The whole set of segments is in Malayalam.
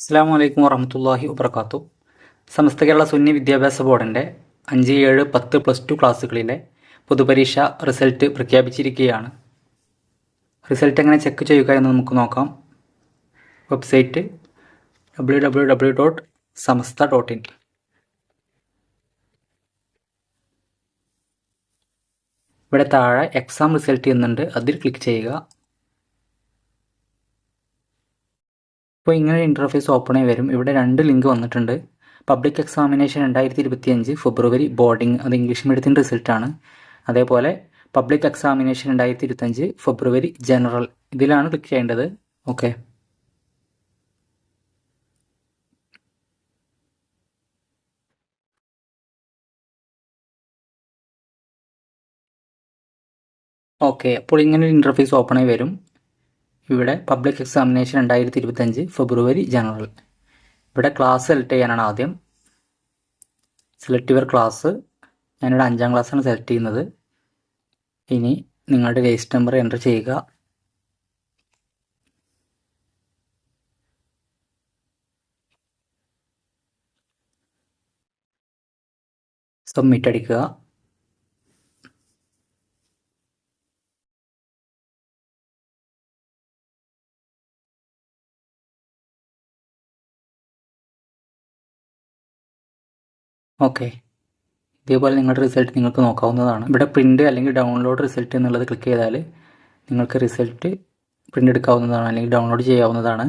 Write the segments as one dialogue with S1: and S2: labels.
S1: അസ്സാം വലൈക്കും വറഹമത്തല്ലാഹി വബർക്കാത്തു സമസ്ത കേരള സുന്നി വിദ്യാഭ്യാസ ബോർഡിന്റെ അഞ്ച് ഏഴ് പത്ത് പ്ലസ് ടു ക്ലാസ്സുകളിലെ പൊതുപരീക്ഷ റിസൾട്ട് പ്രഖ്യാപിച്ചിരിക്കുകയാണ്. റിസൾട്ട് എങ്ങനെ ചെക്ക് ചെയ്യുക എന്ന് നമുക്ക് നോക്കാം. Website W W W dot Samastha dot in ഇവിടെ താഴെ എക്സാം റിസൾട്ട് എന്നുണ്ട് അതിൽ ക്ലിക്ക് ചെയ്യുക. ഇപ്പോൾ ഇങ്ങനെ ഇന്റർഫേസ് ഓപ്പൺ ആയി വരും. ഇവിടെ രണ്ട് ലിങ്ക് വന്നിട്ടുണ്ട്. പബ്ലിക് എക്സാമിനേഷൻ രണ്ടായിരത്തി ഇരുപത്തി അഞ്ച് ഫെബ്രുവരി ബോർഡിംഗ് അത് ഇംഗ്ലീഷ് മീഡിയത്തിന്റെ റിസൾട്ടാണ് അതേപോലെ പബ്ലിക് എക്സാമിനേഷൻ രണ്ടായിരത്തി ഇരുപത്തഞ്ച് ഫെബ്രുവരി ജനറൽ ഇതിലാണ് ക്ലിക്ക് ചെയ്യേണ്ടത്. ഓക്കെ ഓക്കെ അപ്പോൾ ഇങ്ങനെ ഒരു ഇന്റർഫേസ് ഓപ്പൺ ആയി വരും. ഇവിടെ പബ്ലിക് എക്സാമിനേഷൻ രണ്ടായിരത്തി ഇരുപത്തഞ്ച് ഫെബ്രുവരി ജനറൽ ഇവിടെ ക്ലാസ് സെലക്ട് ചെയ്യാനാണ് ആദ്യം. സെലക്ട് യുവർ ക്ലാസ് ഞാനിവിടെ അഞ്ചാം ക്ലാസ്സാണ് സെലക്ട് ചെയ്യുന്നത്. ഇനി നിങ്ങളുടെ രജിസ്റ്റർ നമ്പർ എന്റർ ചെയ്യുക. സബ്മിറ്റ് അടിക്കുക. ഓക്കെ ഇതേപോലെ നിങ്ങളുടെ റിസൾട്ട് നിങ്ങൾക്ക് നോക്കാവുന്നതാണ്. ഇവിടെ പ്രിന്റ് അല്ലെങ്കിൽ ഡൗൺലോഡ് റിസൾട്ട് എന്നുള്ളത് ക്ലിക്ക് ചെയ്താൽ നിങ്ങൾക്ക് റിസൾട്ട് പ്രിന്റ് എടുക്കാവുന്നതാണ് അല്ലെങ്കിൽ ഡൗൺലോഡ് ചെയ്യാവുന്നതാണ്.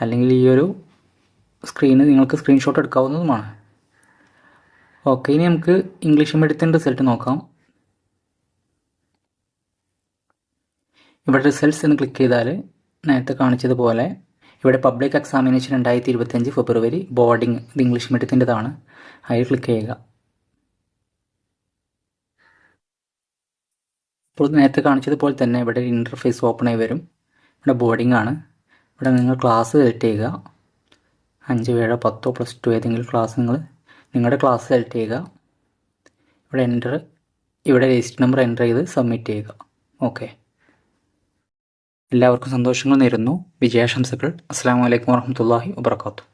S1: അല്ലെങ്കിൽ ഈ ഒരു സ്ക്രീന് നിങ്ങൾക്ക് സ്ക്രീൻഷോട്ട് എടുക്കാവുന്നതുമാണ്. ഓക്കെ ഇനി നമുക്ക് ഇംഗ്ലീഷ് മീഡിയത്തിന്റെ റിസൾട്ട് നോക്കാം. ഇവിടെ റിസൾട്ട്സ് എന്ന് ക്ലിക്ക് ചെയ്താൽ നേരത്തെ കാണിച്ചതുപോലെ ഇവിടെ പബ്ലിക് എക്സാമിനേഷൻ രണ്ടായിരത്തി ഇരുപത്തഞ്ച് ഫെബ്രുവരി. ബോർഡിംഗ് ഇത് ഇംഗ്ലീഷ് മീഡിയത്തിന്റെതാണ് അതിൽ ക്ലിക്ക് ചെയ്യുക. ഇപ്പോൾ നേരത്തെ കാണിച്ചതുപോലെ തന്നെ ഇവിടെ ഇന്റർഫേസ് ഓപ്പൺ ആയി വരും. ഇവിടെ ബോർഡിംഗ് ആണ്. ഇവിടെ നിങ്ങൾ ക്ലാസ് സെലക്ട് ചെയ്യുക. അഞ്ച് ഏഴോ പത്തോ പ്ലസ് ടു ഏതെങ്കിലും ക്ലാസ് നിങ്ങൾ നിങ്ങളുടെ ക്ലാസ് സെലക്ട് ചെയ്യുക. ഇവിടെ എന്റർ ഇവിടെ രജിസ്റ്റർ നമ്പർ എന്റർ ചെയ്ത് സബ്മിറ്റ് ചെയ്യുക. ഓക്കെ എല്ലാവർക്കും സന്തോഷങ്ങൾ നേരുന്നു. വിജയാശംസകൾ. അസ്സാം വലൈക്കും വർഹമത്തല്ലാഹി വാബർക്കാത്തു